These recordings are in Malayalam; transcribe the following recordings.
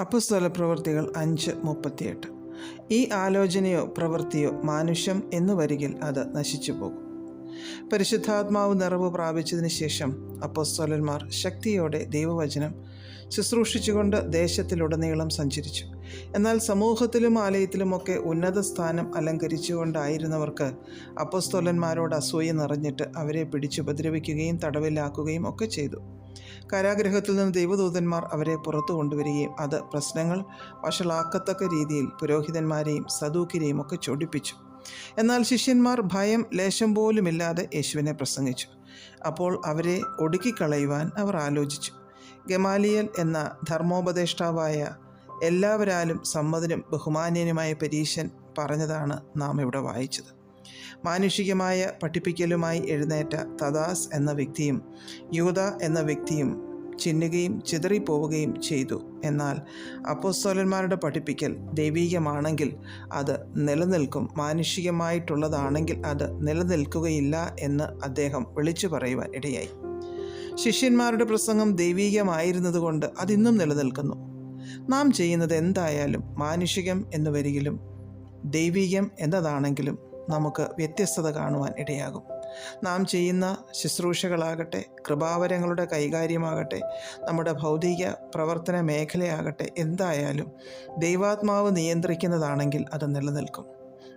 അപ്പസ്തല പ്രവൃത്തികൾ അഞ്ച് മുപ്പത്തിയെട്ട്. ഈ ആലോചനയോ പ്രവൃത്തിയോ മാനുഷ്യം എന്ന് വരികിൽ അത് നശിച്ചു പോകും. പരിശുദ്ധാത്മാവ് നിറവ് പ്രാപിച്ചതിന് ശേഷം അപ്പോസ്തോലന്മാർ ശക്തിയോടെ ദൈവവചനം ശുശ്രൂഷിച്ചുകൊണ്ട് ദേശത്തിലുടനീളം സഞ്ചരിച്ചു. എന്നാൽ സമൂഹത്തിലും ആലയത്തിലുമൊക്കെ ഉന്നത സ്ഥാനം അലങ്കരിച്ചുകൊണ്ടായിരുന്നവർക്ക് അപ്പോസ്തോലന്മാരോട് അസൂയ നിറഞ്ഞിട്ട് അവരെ പിടിച്ചുപദ്രവിക്കുകയും തടവിലാക്കുകയും ഒക്കെ ചെയ്തു. കാരാഗ്രഹത്തിൽ നിന്ന് ദൈവദൂതന്മാർ അവരെ പുറത്തു കൊണ്ടുവരികയും അത് പ്രശ്നങ്ങൾ വഷളാക്കത്തക്ക രീതിയിൽ പുരോഹിതന്മാരെയും സദൂക്കിരെയും ഒക്കെ ചൊടിപ്പിച്ചു. എന്നാൽ ശിഷ്യന്മാർ ഭയം ലേശം പോലുമില്ലാതെ യേശുവിനെ പ്രസംഗിച്ചു. അപ്പോൾ അവരെ ഒടുക്കിക്കളയുവാൻ അവർ ആലോചിച്ചു. ഗമാലിയൽ എന്ന ധർമ്മോപദേഷ്ടാവായ എല്ലാവരാലും സമ്മതനും ബഹുമാന്യനുമായ പരീശൻ പറഞ്ഞതാണ് നാം ഇവിടെ വായിച്ചത്. മാനുഷികമായ പഠിപ്പിക്കലുമായി എഴുന്നേറ്റ തദാസ് എന്ന വ്യക്തിയും യൂത എന്ന വ്യക്തിയും ചിന്നുകയും ചിതറിപ്പോവുകയും ചെയ്തു. എന്നാൽ അപ്പോസ്തോലന്മാരുടെ പഠിപ്പിക്കൽ ദൈവീകമാണെങ്കിൽ അത് നിലനിൽക്കും. മാനുഷികമായിട്ടുള്ളതാണെങ്കിൽ അത് നിലനിൽക്കുകയില്ല എന്ന് അദ്ദേഹം വിളിച്ചു പറയുവാൻ ഇടയായി. ശിഷ്യന്മാരുടെ പ്രസംഗം ദൈവീകമായിരുന്നതുകൊണ്ട് അതിന്നും നിലനിൽക്കുന്നു. നാം ചെയ്യുന്നത് എന്തായാലും മാനുഷികം എന്ന് വരികിലും ദൈവീകം എന്നതാണെങ്കിലും നമുക്ക് വ്യത്യസ്തത കാണുവാൻ ഇടയാകും. നാം ചെയ്യുന്ന ശുശ്രൂഷകളാകട്ടെ കൃപാവരങ്ങളുടെ കൈകാര്യമാകട്ടെ നമ്മുടെ ഭൗതിക പ്രവർത്തന മേഖലയാകട്ടെ എന്തായാലും ദൈവാത്മാവ് നിയന്ത്രിക്കുന്നതാണെങ്കിൽ അത് നിലനിൽക്കും.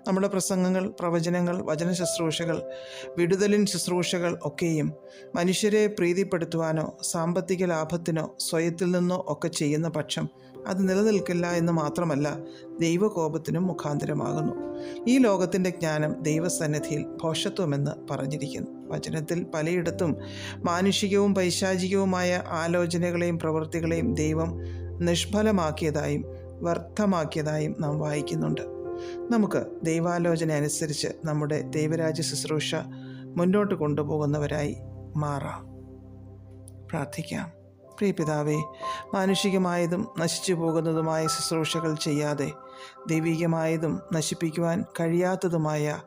നമ്മുടെ പ്രസംഗങ്ങൾ പ്രവചനങ്ങൾ വചന ശുശ്രൂഷകൾ വിടുതലിൻ ശുശ്രൂഷകൾ ഒക്കെയും മനുഷ്യരെ പ്രീതിപ്പെടുത്തുവാനോ സാമ്പത്തിക ലാഭത്തിനോ സ്വയത്തിൽ നിന്നോ ഒക്കെ ചെയ്യുന്ന പക്ഷം അത് നിലനിൽക്കില്ല എന്ന് മാത്രമല്ല ദൈവകോപത്തിനും മുഖാന്തരമാകുന്നു. ഈ ലോകത്തിന്റെ ജ്ഞാനം ദൈവസന്നിധിയിൽ ഭോഷത്വമെന്ന് പറഞ്ഞിരിക്കുന്നു. വചനത്തിൽ പലയിടത്തും മാനുഷികവും പൈശാചികവുമായ ആലോചനകളെയും പ്രവൃത്തികളെയും ദൈവം നിഷ്ഫലമാക്കിയതായും വ്യർത്ഥമാക്കിയതായും നാം വായിക്കുന്നുണ്ട്. നമുക്ക് ദൈവാലോചന അനുസരിച്ച് നമ്മുടെ ദൈവരാജ്യ ശുശ്രൂഷ മുന്നോട്ട് കൊണ്ടുപോകുന്നവരായി മാറാം. പ്രാർത്ഥിക്കാം. പ്രിയപിതാവേ മാനുഷികമായതും നശിച്ചു പോകുന്നതുമായ ശുശ്രൂഷകൾ ചെയ്യാതെ ദൈവികമായതും നശിപ്പിക്കുവാൻ കഴിയാത്തതുമായ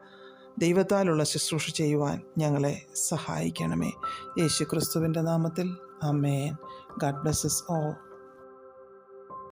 ദൈവത്താലുള്ള ശുശ്രൂഷ ചെയ്യുവാൻ ഞങ്ങളെ സഹായിക്കണമേ. യേശു ക്രിസ്തുവിന്റെ നാമത്തിൽ അമേൻ ഗാഡ് ബ്ലസ്സസ് ഓ